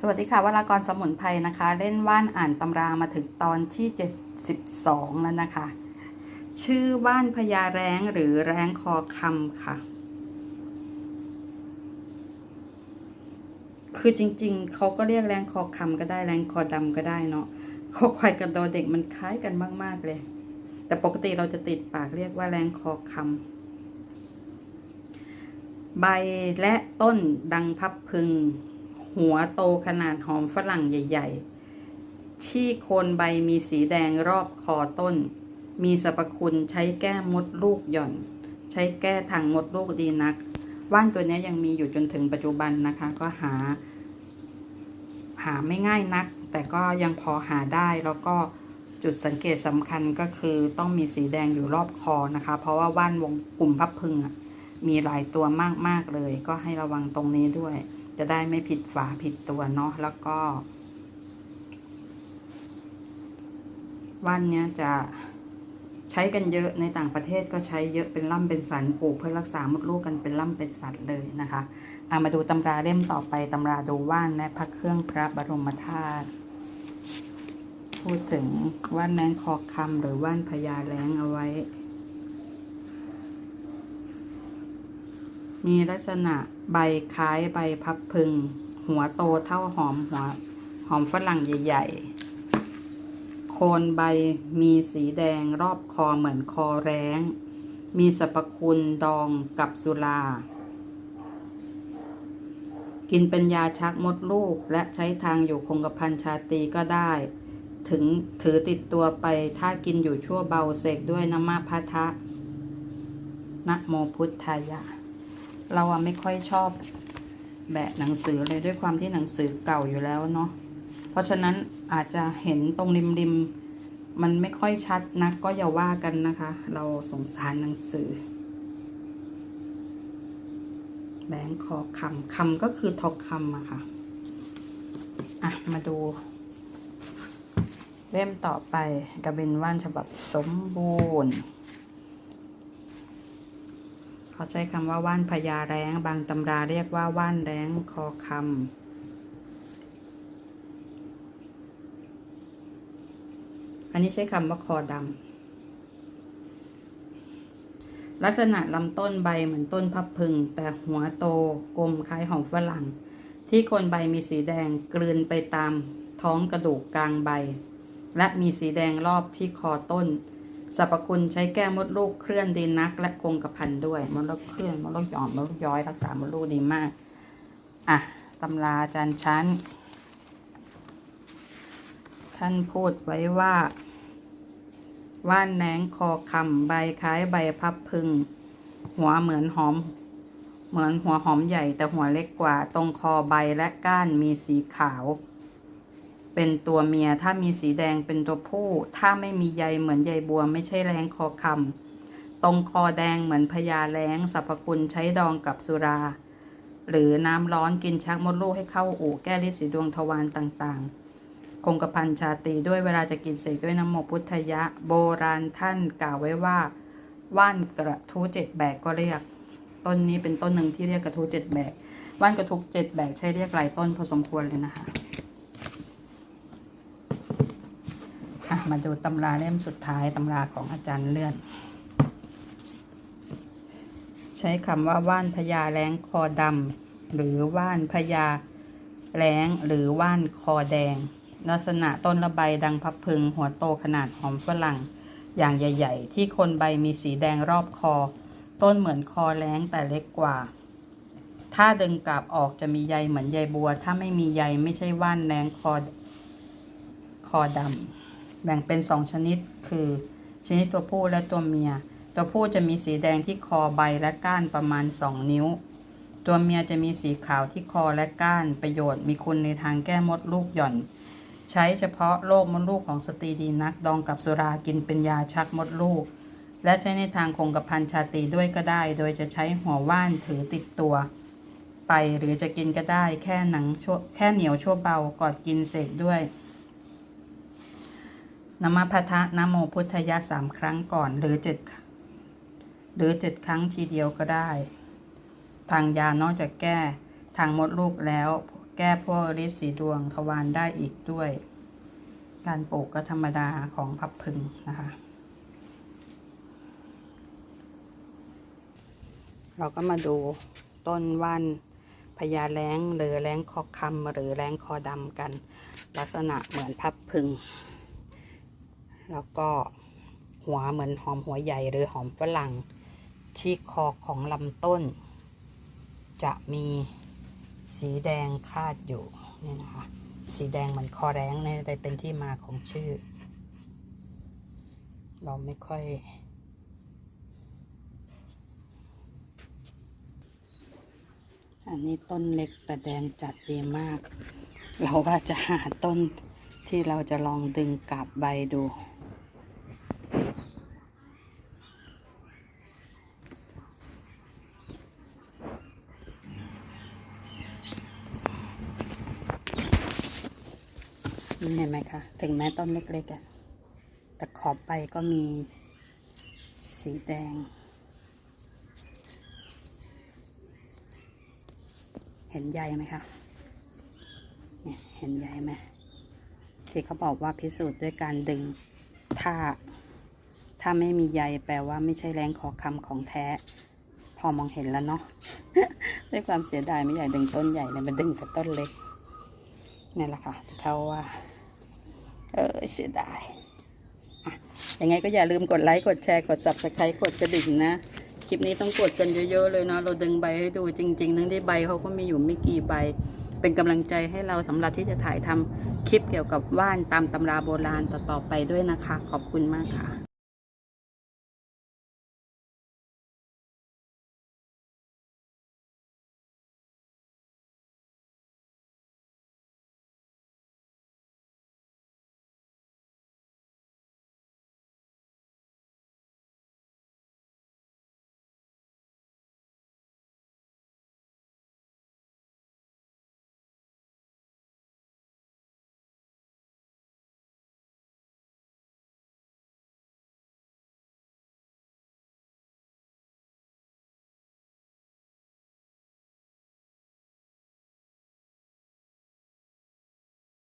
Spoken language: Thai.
สวัสดีค่ะวรากรสมุนไพรนะคะ เล่นว่านอ่านตำรามาถึงตอนที่ 72 แล้วนะคะ ชื่อว่านพญาแรงหรือแรงคอคำค่ะ คือจริงๆ เขาก็เรียกแรงคอคำก็ได้แรงคอดำก็ได้เนาะคอควายกับดอเด็กมันคล้ายกันมาก ๆ เลย แต่ปกติเราจะติดปากเรียกว่าแรงคอคำใบและต้นดังพับพึง หัวโตขนาดหอมฝรั่งใหญ่ ๆ ที่โคนใบมีสีแดงรอบคอต้น มีสรรพคุณใช้แก้มดลูกหย่อน ใช้แก้ทางมดลูกดีนัก ว่านตัวนี้ยังมีอยู่จนถึงปัจจุบันนะคะ ก็หา หาไม่ง่ายนัก แต่ก็ยังพอหาได้แล้วก็จุดสังเกตสำคัญก็คือต้องมีสีแดงอยู่รอบคอนะคะ เพราะว่าว่านวงกลุ่มพับพึงอะมีหลายตัวมาก ๆ เลย ก็ให้ระวังตรงนี้ด้วย จะได้ไม่ผิดฝาผิดตัวเนาะแล้วก็ว่านเนี้ยจะใช้กันเยอะในต่างประเทศก็ใช้เยอะเป็นล่ำเป็นสันปลูกเพื่อรักษามดลูกกันเป็นล่ำเป็นสันเลยนะคะอามาดูตำราเล่มต่อไปตำราดูว่านและพระเครื่องพระบรมธาตุพูดถึงว่านแมงคอคำหรือว่านพญาแรงเอาไว้ มีลักษณะใบคล้ายใบพับพึง หัวโตเท่าหอมหัวหอมฝรั่งใหญ่ ๆ โคนใบมีสีแดงรอบคอเหมือนคอแร้ง มีสรรพคุณดองกับสุรา กินเป็นยาชักมดลูกและใช้ทางอยู่คงกระพันชาตีก็ได้ ถึงถือติดตัวไปถ้ากินอยู่ชั่วเบาเสกด้วยน้ำมาพัทะนะโมพุทธายะ เราอะไม่ค่อยชอบแบะหนังสือเลยด้วยความที่หนังสือเก่าอยู่แล้วเนาะเพราะฉะนั้นอาจจะเห็นตรงริมริมๆมันไม่ค่อยชัดนักก็อย่าว่ากันนะคะ เราสงสารหนังสือ แบงคอคำคำก็คือทองคำอะค่ะ อะ มาดู เล่มต่อไปกระเบนว่านฉบับสมบูรณ์ เขาใช้คำว่าว่านพญาแร้งบางตำราเรียกว่าว่านแร้งคอคำอันนี้ใช้คำว่าคอดำลักษณะลำต้นใบเหมือนต้นพับพึง แต่หัวโตกลมคล้ายหอมฝรั่ง ที่โคนใบมีสีแดงกลืนไปตามท้องกระดูกกลางใบ และมีสีแดงรอบที่คอต้น สรรพคุณใช้แก้มดลูกเคลื่อนดีนัก และคงกระพันด้วยมดลูกเคลื่อนมดลูกหย่อนมดลูกย้อยรักษามดลูกดีมาก อะตำราอาจารย์ชั้น ท่านพูดไว้ว่า ว่านแหนงคอคำใบคล้ายใบพับพึง หัวเหมือนหอม เหมือนหัวหอมใหญ่แต่หัวเล็กกว่าตรงคอใบและก้านมีสีขาว เป็นตัวเมีย ถ้ามีสีแดงเป็นตัวผู้ ถ้าไม่มีใยเหมือนใยบัว ไม่ใช่แรงคอคำตรงคอแดงเหมือนพญาแรงสรรพคุณใช้ดองกับสุรา หรือน้ำร้อนกินชักมดลูกให้เข้าอู่แก้ฤทธิ์สีดวงทวารต่างๆ คงกระพันชาตีด้วยเวลาจะกินเสกด้วยน้ำโมพุทธยะ โบราณท่านกล่าวไว้ว่าว่านกระทู้เจ็ดแบกก็เรียก ต้นนี้เป็นต้นหนึ่งที่เรียกกระทู้เจ็ดแบกว่านกระทุกเจ็ดแบกใช้เรียกหลายต้นพอสมควรเลยนะคะอะ มาดูตำราเล่มสุดท้ายตำราของอาจารย์เลื่อน ใช้คำว่าว่านพญาแรงคอดำหรือว่านพญาแรงหรือว่านคอแดง ลักษณะต้นระใบดังพับพึง หัวโตขนาดหอมฝรั่ง อย่างใหญ่ ๆ ที่คนใบมีสีแดงรอบคอ ต้นเหมือนคอแรงแต่เล็กกว่า ถ้าดึงกลับออกจะมีใยเหมือนใยบัว ถ้าไม่มีใยไม่ใช่ว่านแรงคอคอดำ แบ่งเป็นสองชนิด คือ ชนิดตัวผู้และตัวเมีย ตัวผู้จะมีสีแดงที่คอใบและก้านประมาณ 2 นิ้ว ตัวเมียจะมีสีขาวที่คอและก้านประโยชน์มีคุณในทางแก้มดลูกหย่อน ใช้เฉพาะโรคมดลูกของสตรีดีนักดองกับสุรากินเป็นยาชักมดลูก และใช้ในทางคงกระพันชาตีด้วยก็ได้ โดยจะใช้หัวว่านถือติดตัวไปหรือจะกินก็ได้แค่หนังแค่เหนียวชั่วเบากอดกินเสกด้วย นมพัทะนโมพุทธยะสามครั้งก่อนหรือเจ็ดหรือเจ็ดครั้งทีเดียวก็ได้ ทางยานอกจากแก้ทางมดลูกแล้ว แก้พวกฤทธิ์สีดวงทวารได้อีกด้วย การปลูกก็ธรรมดาของพับพึงนะคะ เราก็มาดูต้นว่านพญาแล้งหรือแล้งคอคำหรือแล้งคอดำกัน ลักษณะเหมือนพับพึง แล้วก็หัวเหมือนหอมหัวใหญ่หรือหอมฝรั่ง ที่คอของลำต้น จะมีสีแดงคาดอยู่นี่นะคะ สีแดงเหมือนคอแร้งเนี่ยได้เป็นที่มาของชื่อ เราไม่ค่อย อันนี้ต้นเล็กแต่แดงจัดดีมาก เราว่าจะหาต้นที่เราจะลองดึงกลับใบดู นี่เห็นไหมคะถึงแม้ต้นเล็กๆอะแต่ขอบใบก็มีสีแดง เห็นใยไหมคะเนี่ยเห็นใยไหมที่เขาบอกว่าพิสูจน์ด้วยการดึงถ้าถ้าไม่มีใยแปลว่าไม่ใช่แรงขอคำของแท้ พอมองเห็นแล้วเนาะด้วยความเสียดายไม่อยากดึงต้นใหญ่เลยมาดึงแต่ต้นเล็กนี่แหละค่ะที่เขาว่า เออเสียดายยังไงก็อย่าลืมกดไลค์ กดแชร์ กด subscribe กดกระดิ่งนะ คลิปนี้ต้องกดกันเยอะๆเลยเนาะ เราดึงใบให้ดูจริง ๆ ทั้งที่ใบเขาก็มีอยู่ไม่กี่ใบ เป็นกำลังใจให้เราสำหรับที่จะถ่ายทำคลิปเกี่ยวกับว่านตามตำราโบราณต่อๆไปด้วยนะคะ ขอบคุณมากค่ะ